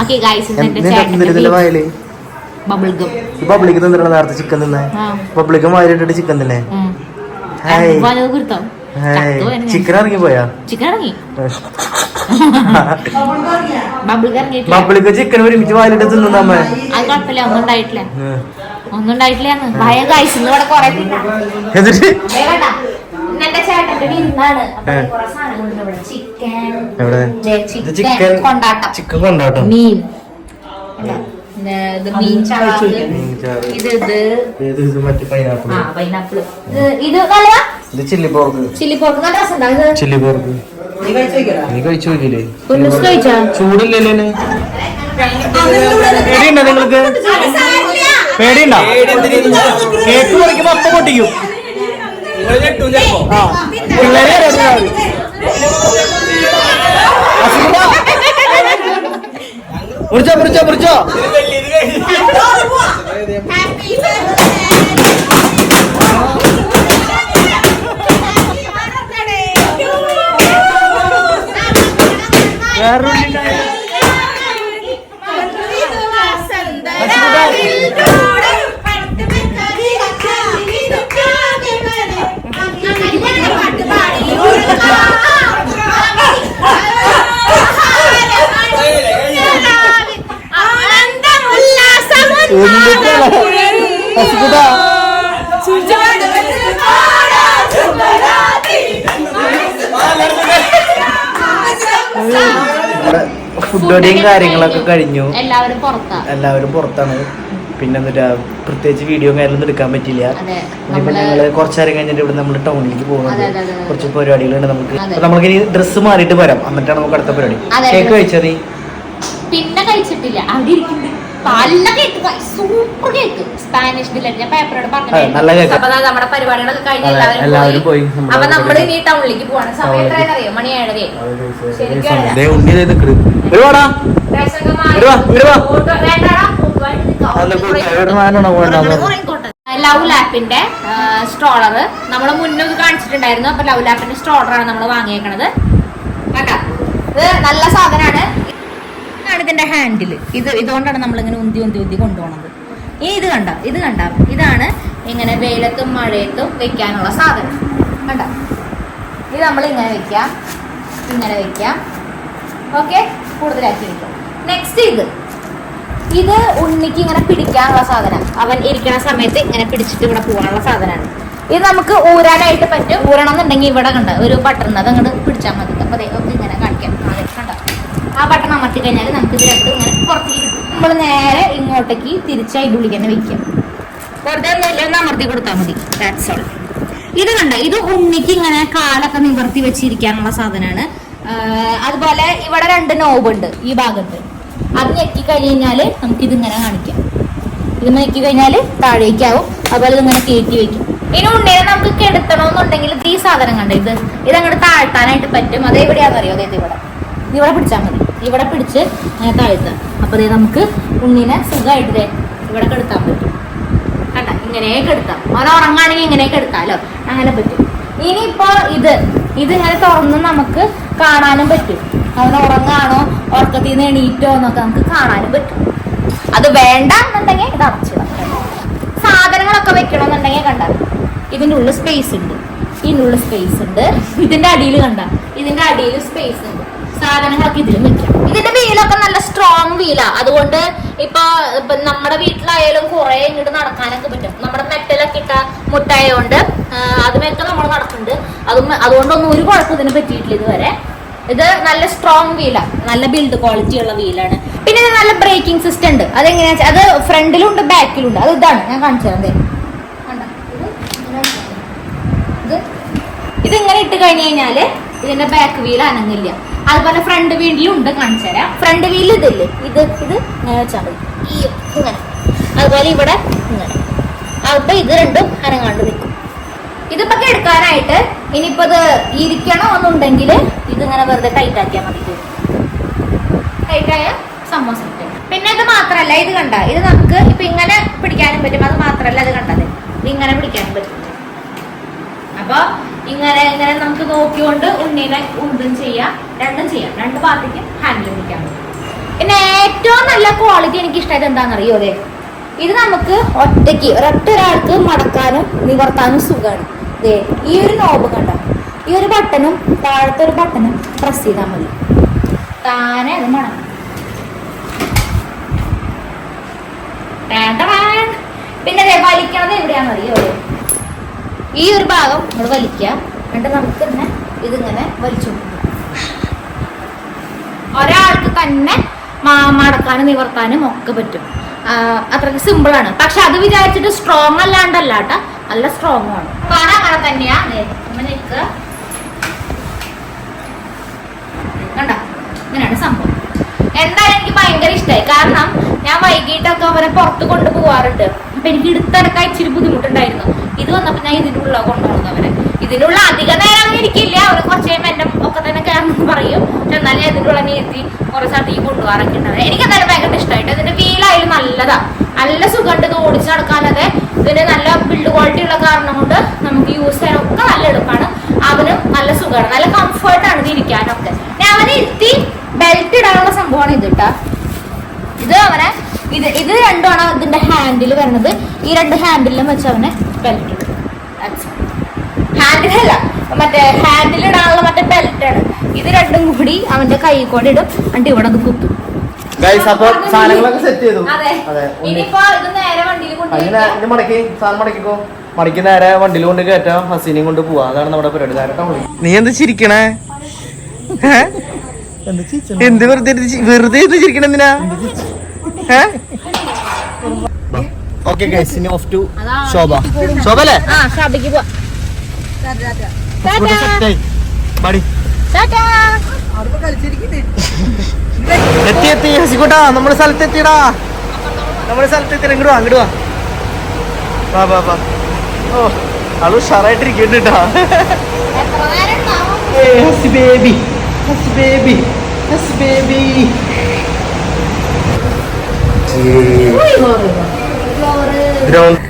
Okay guys എന്റെ ഇതിന്റെ ചേട്ടന്റെ വായൽ? ഗം ഈ പബ്ലിക്ക് തിന്നിട നേരത്തെ ചിക്കൻ തിന്നെ. ആ. Public chicken തിന്നെ. ചിക്കൻ ഇറങ്ങി പോയാ? പബ്ലിക്ക് ചിക്കൻ ഒരുമിച്ച് വായിലിട്ട് അത് കുഴപ്പമില്ല ഒന്നും ഉണ്ടായിട്ടില്ല. ഒന്നും ഉണ്ടായിട്ടില്ല ഭയം ഗൈസ് ചിക്കൻ ചിക്കൻ ചിക്കൻ കൊണ്ടാട്ടം. മീൻ. ഇത് മീൻ ചാറ്. മീൻ ചാറ്. ഇത് ഇത്. ഏത് ഇത് മറ്റേ പൈനാപ്പിൾ ആ പൈനാപ്പിൾ ഇത് നല്ലതാ? ഇത് ചില്ലി പോർക്ക് ചില്ലി പോർക്ക് നല്ല ചില്ലി പോർക്ക് നീ കഴിച്ചു ചൂടില്ലല്ലേ പേടിയുണ്ടോ നിങ്ങൾക്ക്? പേടിയുണ്ടോ? കേക്ക് പറിക്കുമ്പോ അപ്പൊ പൊട്ടിക്കും. പിള്ളേരെ. മുറിച്ചോ മുറിച്ചോ മുറിച്ചോ അസുഖിതാ നമ്മുടെ ഫുഡ് അടിയും കാര്യങ്ങളൊക്കെ കഴിഞ്ഞു. എല്ലാവരും പുറത്താ. എല്ലാവരും പുറത്താണ്. പിന്നെ എന്നിട്ട് പ്രത്യേകിച്ച് വീഡിയോ കാര്യമൊന്നും എടുക്കാൻ പറ്റില്ല അതെ ഇനിയിപ്പോ നമ്മൾ ഞങ്ങൾ കുറച്ചേരം കഴിഞ്ഞിട്ട് ഇവിടെ നമ്മൾ ടൗണിലേക്ക് പോകുന്നത് അതെ, അതെ, അതെ. കുറച്ച് പരിപാടികളുണ്ട് നമുക്ക്. നമുക്ക് ഇനി ഡ്രസ്സ് മാറിയിട്ട് വരാം. എന്നിട്ടാണ് നമുക്ക് അടുത്ത പരിപാടി. കേക്ക് കഴിച്ചത് പിന്നെ കഴിച്ചിട്ടില്ല. അവിടെ നല്ല cake super cake. Spanish delight ഞാൻ പേപ്പറോട്. അപ്പൊ നമ്മുടെ പരിപാടികളൊക്കെ കഴിഞ്ഞ് എല്ലാവരും പോയി. അപ്പൊ നമ്മൾ. ഇനി ടൗണിലേക്ക് പോവാണ്. സമയം അറിയോ മണി ഏഴരയായി. ലവ് ലാപ്പിന്റെ സ്ട്രോളർ നമ്മൾ മുന്നേ കാണിച്ചിട്ടുണ്ടായിരുന്നു. അപ്പൊ ലവ് ലാപ്പിന്റെ സ്ട്രോളറാണ് നമ്മൾ വാങ്ങിയേക്കണത്. കേട്ടോ ഇത് നല്ല സാധനമാണ് ഇതാണ് ഇതിന്റെ ഹാൻഡിൽ ഇത് ഇതുകൊണ്ടാണ് നമ്മൾ ഇങ്ങനെ ഉന്തി ഉന്തി ഉന്തി കൊണ്ടുപോകുന്നത് ഈ ഇത് കണ്ട ഇത് കണ്ട ഇതാണ് ഇങ്ങനെ വെയിലത്തും മഴയത്തും വെക്കാനുള്ള സാധനം. കണ്ട? ഇത് നമ്മൾ ഇങ്ങനെ വെക്കാം ഇങ്ങനെ വെക്കാം ഓക്കെ? കൂടുതലാക്കി വെക്കാം നെക്സ്റ്റ് ഇത്. ഇത് ഉണ്ണിക്ക് ഇങ്ങനെ പിടിക്കാനുള്ള സാധനം. അവൻ ഇരിക്കുന്ന സമയത്ത് ഇങ്ങനെ പിടിച്ചിട്ട് ഇവിടെ പോകാനുള്ള സാധനമാണ്. ഇത് നമുക്ക് ഊരാനായിട്ട് പറ്റും. ഊരണം എന്നുണ്ടെങ്കിൽ ഇവിടെ കണ്ട ഒരു ബട്ടൺ അത് അങ്ങോട്ട് പിടിച്ചാൽ മതി. അപ്പൊ ദേ ഒക്കെ ഇങ്ങനെ കാണിക്കാം അതെ കണ്ട ആ ബട്ടൺ അമർത്തി കഴിഞ്ഞാൽ നമുക്ക് ഇത് രണ്ടും ഇങ്ങനെ പുറത്തേക്ക് നമ്മൾ നേരെ ഇങ്ങോട്ടേക്ക് തിരിച്ചായി ഗുളിക്കന്നെ വെക്കാം വെറുതെ ഒന്ന് അമർത്തി കൊടുത്താൽ മതി. ദാറ്റ്സ് ഓൾ ഇത് കണ്ട? ഇത് ഉണ്ണിക്ക് ഇങ്ങനെ കാലൊക്കെ നിവർത്തി വെച്ചിരിക്കാനുള്ള സാധനമാണ്. അതുപോലെ ഇവിടെ രണ്ട് നോബ് ഉണ്ട് ഈ ഭാഗത്ത്. അത് ഞെക്കി കഴിഞ്ഞാൽ നമുക്ക് ഇത് ഇങ്ങനെ കാണിക്കാം. ഇത് ഞെക്കി കഴിഞ്ഞാൽ താഴേക്കാവും അതുപോലെ ഇതിങ്ങനെ കയറ്റി വെക്കും. ഇനി ഉണ്ണിയെ നമുക്ക് കെടുത്തണമെന്നുണ്ടെങ്കിൽ ഈ സാധനം കണ്ട ഇത്? ഇത് അങ്ങോട്ട് താഴ്ത്താനായിട്ട് പറ്റും. അത് എവിടെയാണെന്നറിയോ അതായത് ഇവിടെ. ഇവിടെ പിടിച്ചാൽ മതി. ഇവിടെ പിടിച്ച് താഴ്ത്താം. അപ്പോൾ ഇതേ നമുക്ക് ഉണ്ണിനെ സുഖമായിട്ട് ഇവിടെ കെടുത്താൻ പറ്റും. കണ്ട? ഇങ്ങനെയൊക്കെ എടുത്താം അവൻ ഉറങ്ങാണെങ്കിൽ ഇങ്ങനെയൊക്കെ എടുത്താലോ അങ്ങനെ പറ്റും. ഇനിയിപ്പോ ഇത് ഇത് ഇങ്ങനെ തുറന്ന് നമുക്ക് കാണാനും പറ്റും. അവൻ ഉറങ്ങാണോ ഉറക്കത്തിൽ നിന്ന് എണീറ്റോ എന്നൊക്കെ നമുക്ക് കാണാനും പറ്റും. അത് വേണ്ട എന്നുണ്ടെങ്കിൽ ഇത് അടച്ചിടാം സാധനങ്ങളൊക്കെ വെക്കണമെന്നുണ്ടെങ്കിൽ കണ്ട? ഇതിന്റെ ഉള്ളിൽ സ്പേസ് ഉണ്ട്. ഇതിന്റെ ഉള്ളിൽ സ്പേസ് ഉണ്ട്. ഇതിന്റെ അടിയിൽ കണ്ട? ഇതിന്റെ അടിയിൽ സ്പേസ് സാധനങ്ങളൊക്കെ ഇതിലും വെക്കാം ഇതിന്റെ വീലൊക്കെ നല്ല സ്ട്രോങ് വീലാ. അതുകൊണ്ട് ഇപ്പൊ നമ്മുടെ വീട്ടിലായാലും കുറെ ഇങ്ങോട്ട് നടക്കാനൊക്കെ പറ്റും. നമ്മുടെ മെറ്റലൊക്കെ ഇട്ട മുട്ടായതുകൊണ്ട് അതുമൊക്കെ നമ്മൾ നടക്കുന്നുണ്ട്. അതും അതുകൊണ്ടൊന്നും ഒരു കുഴപ്പം ഇതിന് പറ്റിയിട്ടില്ല ഇതുവരെ. ഇത് നല്ല സ്ട്രോങ് വീലാ. നല്ല ബിൽഡ് ക്വാളിറ്റി ഉള്ള വീലാണ്. പിന്നെ ഇത് നല്ല ബ്രേക്കിംഗ് സിസ്റ്റം ഉണ്ട്. അതെങ്ങനെയാ അത് ഫ്രണ്ടിലുണ്ട് ബാക്കിലുണ്ട്. അത് ഇതാണ്. ഞാൻ കാണിച്ചു തരാം. ഇത് ഇതിങ്ങനെ ഇട്ട് കഴിഞ്ഞു കഴിഞ്ഞാൽ ഇതിന്റെ ബാക്ക് വീൽ അനങ്ങില്ല. അതുപോലെ ഫ്രണ്ട് വീലിലും ഉണ്ട് കാണിച്ചു തരാം. ഫ്രണ്ട് വീൽ ഇതില്ലേ? ഇത് ഇത് വെച്ചാൽ ഈ ഇങ്ങനെ. അതുപോലെ ഇവിടെ ഇങ്ങനെ. അപ്പൊ ഇത് രണ്ടും അനങ്ങാണ്ട് നിൽക്കും ഇതിപ്പോ എടുക്കാനായിട്ട് ഇനിയിപ്പോ ഇത് ഇരിക്കണോ എന്നുണ്ടെങ്കിൽ ഇതിങ്ങനെ വെറുതെ ടൈറ്റ് ആക്കിയാൽ മതി. ടൈറ്റായ സമോസം പിന്നെ ഇത് മാത്രല്ല ഇത് കണ്ട. ഇത് നമുക്ക് ഇപ്പൊ ഇങ്ങനെ പിടിക്കാനും പറ്റും. അത് മാത്രല്ല അത് കണ്ടത് ഇങ്ങനെ പിടിക്കാനും പറ്റും. അപ്പൊ ഇങ്ങനെ ഇങ്ങനെ നമുക്ക് നോക്കിക്കൊണ്ട് ഉണ്ണീനെ ഉണ്ടും ചെയ്യാം. രണ്ടും ചെയ്യാം. രണ്ട് പാർട്ടിക്കും ഹാൻഡിൽ പിടിക്കാൻ പറ്റും പിന്നെ ഏറ്റവും നല്ല ക്വാളിറ്റി എനിക്ക് ഇഷ്ടമായത് എന്താണെന്ന് അറിയോ അതെ ഇത് നമുക്ക് ഒറ്റയ്ക്ക് ഒരൊറ്റ ഒരാൾക്ക് മടക്കാനും നിവർത്താനും സുഖമാണ്. ദേ ഈ ഒരു നോബ് കണ്ട? ഈ ഒരു ബട്ടണും താഴത്തെ ഒരു ബട്ടണും പ്രസ് ചെയ്താൽ മതി. താനെ അത് ടാൻ. പിന്നെ അതെ വലിക്കണത് എവിടെയാണെന്ന് അറിയോ ഈ ഒരു ഭാഗം നമ്മൾ വലിക്കുക. എന്നിട്ട് നമുക്ക് തന്നെ ഇതിങ്ങനെ വലിച്ചു കൊടുക്കുക. ഒരാൾക്ക് തന്നെ മടക്കാനും നിവർത്താനും ഒക്കെ പറ്റും. അത്രയ്ക്ക് സിമ്പിൾ ആണ്. പക്ഷെ അത് വിചാരിച്ചിട്ട് സ്ട്രോങ് അല്ലാണ്ടല്ല കേട്ടോ. നല്ല സ്ട്രോങ് ആണ്. കാണാൻ അങ്ങനെ തന്നെയാ. കണ്ട? ഇങ്ങനെയാണ് സംഭവം. എന്തായാലും എനിക്ക് ഭയങ്കര ഇഷ്ടമായി കാരണം ഞാൻ വൈകിട്ടൊക്കെ അവരെ പുറത്ത് കൊണ്ടുപോകാറുണ്ട് അപ്പൊ എനിക്ക് എടുത്തെടുക്കാൻ ഇച്ചിരി ബുദ്ധിമുട്ടുണ്ടായിരുന്നു. ഇത് വന്നപ്പോ ഞാൻ ഇതിന്റെ ഉള്ള കൊണ്ടുപോകുന്നു അവരെ. ഇതിനുള്ള അധിക നേരം ഇരിക്കില്ല. അവർ കുറച്ച് കഴിയുമ്പോൾ ഒക്കെ തന്നെ കയറണം പറയും. എന്നാലും നല്ല നീത്തി കുറെ തീ കൊണ്ടുപോകാറൊക്കെ ഉണ്ടാവും എനിക്ക് എന്തായാലും ഭയങ്കര ഇഷ്ടമായിട്ട് ഇതിന്റെ വീലായാലും നല്ലതാ. നല്ല സുഖമുണ്ട് ഇത് ഓടിച്ചു നടക്കാനതെ ഇതിന് നല്ല ബിൽഡ് ക്വാളിറ്റി ഉള്ള കാരണം കൊണ്ട് നമുക്ക് യൂസ് ചെയ്യാനൊക്കെ നല്ല എളുപ്പമാണ് അവനും നല്ല സുഖമാണ്. നല്ല കംഫർട്ടാണ് ഇത് ഇരിക്കാനൊക്കെ. ഞാൻ അവനെ ഇരുത്തി ബെൽറ്റ് ഇടാനുള്ള സംഭവമാണ് ഇത് ഇട്ട ഇത് അവനെ ഇത് ഇത് രണ്ടുമാണ് ഇതിന്റെ ഹാൻഡിൽ വരുന്നത്. ഈ രണ്ട് ഹാൻഡിലും വെച്ച് അവനെ ബെൽറ്റ് ഹാൻഡിലല്ല മറ്റേ ഹാൻഡിൽ ഇടാനുള്ള മറ്റേ ബെൽറ്റ് ആണ്. ഇത് രണ്ടും കൂടി അവന്റെ കൈ കൊണ്ട് ഇടും. എന്നിട്ട് ഇവിടെ അത് കുത്തും. സാധനങ്ങളൊക്കെ സെറ്റ് ചെയ്തു. മടക്കി സാധനം മടക്കിക്കോ. മടക്കി നേരെ വണ്ടിയിൽ കൊണ്ട് കയറ്റാം ഹസീനെയും കൊണ്ട് പോവാ. അതാണ് നമ്മുടെ പരിപാടി. നീ എന്ത് ചിരിക്കണേ? എന്ത് വെറുതെ വെറുതെ എന്ത് ചിരിക്കണ എന്തിനാ? ഓക്കെ ഗൈസ് ഇനി ഓഫ് ടു. ശോഭ. ശോഭ അല്ലേ? ആ ഷാബിക്ക് പോവാ. എത്തി എത്തി ഹസിക്കൂട്ടാ നമ്മുടെ സ്ഥലത്ത് എത്തിയടാ നമ്മുടെ സ്ഥലത്ത് എത്തി ഇങ്ങോട്ട് വാ അങ്ങോട്ട് വാ. വാ വാ വാ. ഓ അത് ഉഷാറായിട്ടിരിക്കുന്നുണ്ട് ഹസി ബേബി. ഹസി ബേബി. ഹസി ബേബി. ഗ്രൗണ്ട്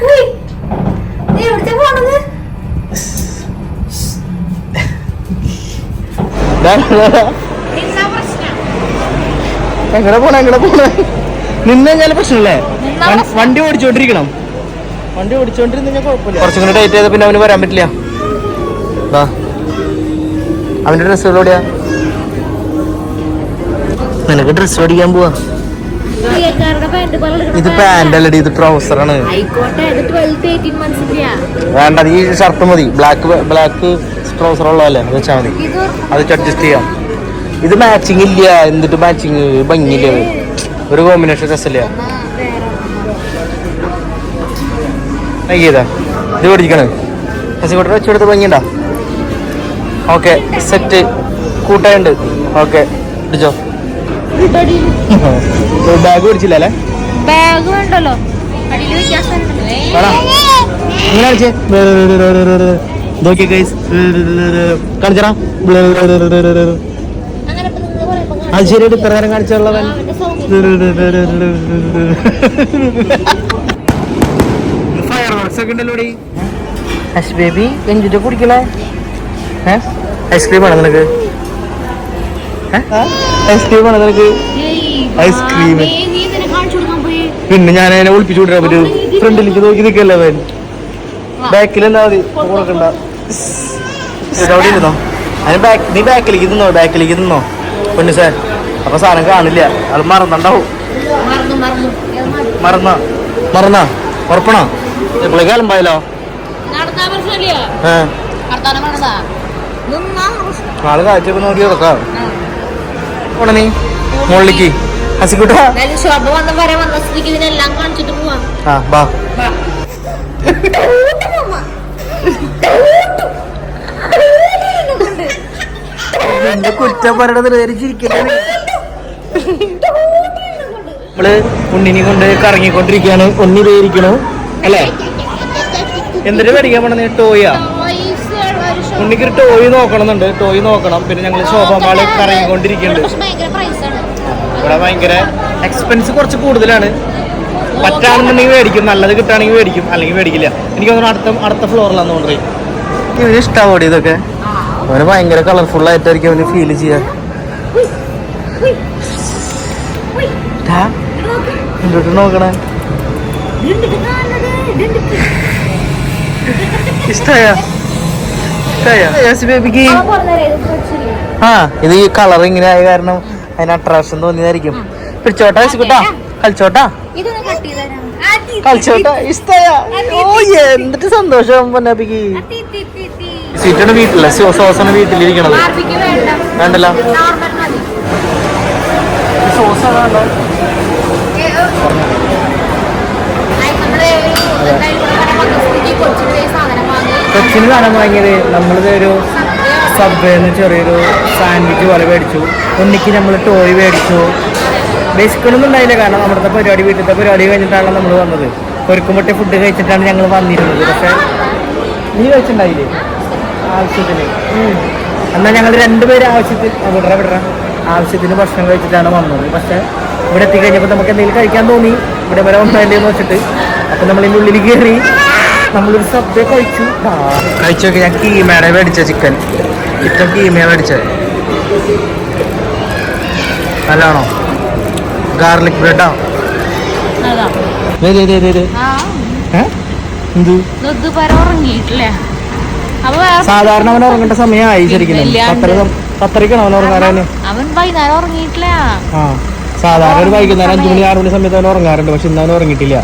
എങ്ങനെ പോണ എങ്ങനെ പോണ? നിന്ന് കഴിഞ്ഞാൽ പ്രശ്നമില്ലേ. വണ്ടി ഓടിച്ചോണ്ടിരിക്കണം. വണ്ടി ഓടിച്ചോണ്ടിരുന്ന കഴിഞ്ഞാൽ കുഴപ്പമില്ല. കുറച്ചും കൂടി ടൈറ്റ് ചെയ്ത പിന്നെ അവന് വരാൻ പറ്റില്ല. അവന്റെ ഡ്രസ്സുകൾ എവിടെയാ നിനക്ക് ഡ്രസ്സ് ഓടിക്കാൻ പോവാ. ഇത് പാന്റാ. അല്ലടി ഇത് ട്രൗസർ ആണ്. വേണ്ട ഈ ഷർട്ട് മതി. ബ്ലാക്ക് ബ്ലാക്ക് ട്രൗസർ ഉള്ളതല്ലേ? അത് വെച്ചാൽ മതി. അതൊക്കെ അത് അഡ്ജസ്റ്റ് ചെയ്യാം. ഇത് മാച്ചിങ് ഇല്ല. എന്നിട്ട് മാച്ചിങ് ഭംഗിയില്ല. ഒരു കോമ്പിനേഷൻ രസമില്ല. ഇത് പഠിക്കണേ കസിക്കോട്ടെ വെച്ചെടുത്ത് ഭംഗിണ്ട ഓക്കെ സെറ്റ് കൂട്ടായുണ്ട് ഓക്കെ പിടിച്ചോ. ബാഗ് പിടിച്ചില്ല അല്ലേ? ബാഗ് ഉണ്ടല്ലോ. ഇങ്ങനെ നോക്കിയ ഗൈസ് കാണിച്ചടാ. അത് ശരിയായിട്ട് ഇത്ര നേരം കാണിച്ചുള്ളവൻ ഫയർ വർക്സ് ഒക്കെ ഉണ്ടല്ലോ ഹസ് ബേബി എന്തിട്ട് കുടിക്കണേ. ഐസ്ക്രീം ആണോ നിനക്ക്? ഐസ്ക്രീം ആണോ നിനക്ക്? ഐസ്ക്രീം പിന്നെ ഞാൻ അതിനെ ഒളിപ്പിച്ചു വിടാൻ പറ്റൂ. ഫ്രണ്ടിലേക്ക് നോക്കി നിൽക്കല്ലേ അവൻ? ബാക്കിലെന്താ മതി. കൊടുക്കണ്ട അവിടെ ഇരുന്നോ? അതിന് ബാക്ക് നീ ബാക്കിലേക്ക് നിന്നോ ബാക്കിലേക്ക് നിന്നോ പൊന്നു സാർ അപ്പൊ സാധനം കാണില്ല. അത് മറന്നുണ്ടാവും. മറന്ന മറന്നു. ഉറപ്പണോ? നിന്നാ പ്രശ്നം. നാളെ കാഴ്ചയൊക്കെ നോക്കി കിടക്കാം പോണ മുകളിലേക്ക്. ഹസിക്കുട്ട. വന്ന വരെ വന്ന സ്ഥിതിക്ക് ഇതിനെല്ലാം കാണിച്ചിട്ട് പോവാം. ആ ബാ. വാ. എന്റെ കുറ്റം പറയണത് ധരിച്ചിരിക്കല്ലേ നമ്മൾ ഉണ്ണിനെ കൊണ്ട് കറങ്ങിക്കൊണ്ടിരിക്കുകയാണ്. ഉണ്ണി പേരിക്കണു അല്ലേ? എന്തിനു മേടിക്കാൻ പോണ ടോയാ ഉണ്ണിക്ക് ഒരു ടോയ് നോക്കണമെന്നുണ്ട്. ടോയ് നോക്കണം. പിന്നെ ഞങ്ങൾ ശോഭമാൾ കറങ്ങിക്കൊണ്ടിരിക്കുന്നുണ്ട്. ഇവിടെ ഭയങ്കര എക്സ്പെൻസ് കുറച്ച് കൂടുതലാണ്. പറ്റാണെന്നുണ്ടെങ്കിൽ മേടിക്കും. നല്ലത് കിട്ടുകയാണെങ്കിൽ മേടിക്കും. അല്ലെങ്കിൽ മേടിക്കില്ല. എനിക്ക് തോന്നുന്നു അടുത്ത അടുത്ത ഫ്ലോറിലാന്ന് തോന്നുന്നത് ഇതിന് ഇഷ്ടമാണ് ഇതൊക്കെ? അവന് ഭയങ്കര കളർഫുൾ ആയിട്ടായിരിക്കും അവന് ഫീൽ ചെയ്യാ നോക്കണേ? ആ ഇത് ഈ കളർ ഇങ്ങനെ ആയ കാരണം അതിന് അട്രാക്ഷൻ തോന്നിയതായിരിക്കും. പിടിച്ചോട്ടാ വെച്ചിട്ടാ കളിച്ചോട്ടാ കളിച്ചോട്ടാ ഇഷ്ടായ. ഓ എന്തിട്ട് സന്തോഷം പൊന്നാപ്പിക്ക് സീറ്റാണ് വീട്ടിലെ സോസാണ് വീട്ടിലിരിക്കണത്. വേണ്ടല്ല. കൊച്ചിന് സാധനം വാങ്ങിയത് നമ്മളിത് ഒരു സബ്വേന്ന് ചെറിയൊരു സാൻഡ്വിച്ച് പോലെ മേടിച്ചു. ഉണ്ണിക്ക് നമ്മൾ ടോയ് മേടിച്ചു. ബേസിക്കലൊന്നും ഉണ്ടായില്ല. കാരണം നമ്മുടെ പരിപാടി വീട്ടിലത്തെ പരിപാടി കഴിഞ്ഞിട്ടാണ് നമ്മൾ വന്നത്. ഒരുക്കുമ്പട്ടി ഫുഡ് കഴിച്ചിട്ടാണ് ഞങ്ങൾ വന്നിരുന്നത്. പക്ഷേ നീ കഴിച്ചിട്ടുണ്ടായില്ലേ? ആവശ്യത്തിന്. എന്നാൽ ഞങ്ങൾ രണ്ടുപേരും ആവശ്യത്തിന് ആ, വിടറ വിടറ ആവശ്യത്തിന് ഭക്ഷണം കഴിച്ചിട്ടാണ് വന്നത്. പക്ഷേ ഇവിടെ എത്തിക്കഴിഞ്ഞപ്പോൾ നമുക്ക് എന്തെങ്കിലും കഴിക്കാൻ തോന്നി. ഇവിടെ വരെ വന്നതല്ലേ എന്ന് വെച്ചിട്ട്. അപ്പം നമ്മൾ ഇതിന്റെ ഉള്ളിൽ കയറി നമ്മളൊരു സദ്യ കഴിച്ചു. കഴിച്ചു നോക്കി. ഞാൻ കീമയുടെ മേടിച്ച ചിക്കൻ ഇത്ര കീമയാണ് മേടിച്ചത്. നല്ലതാണോ? അപ്പൊ വേറെ സാധാരണ അവൻ ഉറങ്ങേണ്ട സമയമായി ശരിക്കും. പത്തരക്കാണ് അവൻ ഉറങ്ങാറാന്. അവൻ വൈകുന്നേരം ഉറങ്ങിയിട്ടില്ല. ആ. സാധാരണ ഒരു വൈകുന്നേരം അഞ്ചു മണി ആറ് മണി സമയത്ത് അവൻ ഉറങ്ങാറുണ്ട് പക്ഷെ ഇന്ന് അവൻ ഉറങ്ങിയിട്ടില്ല.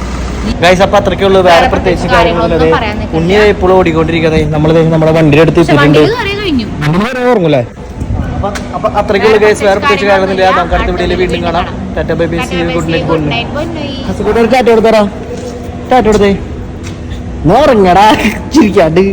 ഗൈസ് അപ്പൊ അത്രയ്ക്കുള്ളൂ വേറെ വേറെ പ്രത്യേകിച്ച് കാര്യങ്ങളൊന്നും പറയാൻ നിൽക്കില്ല. ഉണ്ണി എപ്പോഴും ഓടിക്കൊണ്ടിരിക്കുന്നത് നമ്മൾ നമ്മുടെ വണ്ടിയുടെ അടുത്ത് ഇട്ടിട്ടുണ്ട് ഉറങ്ങൂലേ? അപ്പൊ അത്രയ്ക്കുള്ള കേസ് വേറെ പ്രത്യേകിച്ച് കാര്യങ്ങളൊന്നുമില്ല. നമുക്ക് അടുത്ത വീഡിയോയിൽ വീണ്ടും കാണാം. Tata bye bye good night good night ഹസുകൂടെ ഒരു ടാറ്റ കൊടുത്തരാ ടാറ്റ കൊടുത്തേ നോറങ്ങടാ ചിരിക്കാണ്ട്.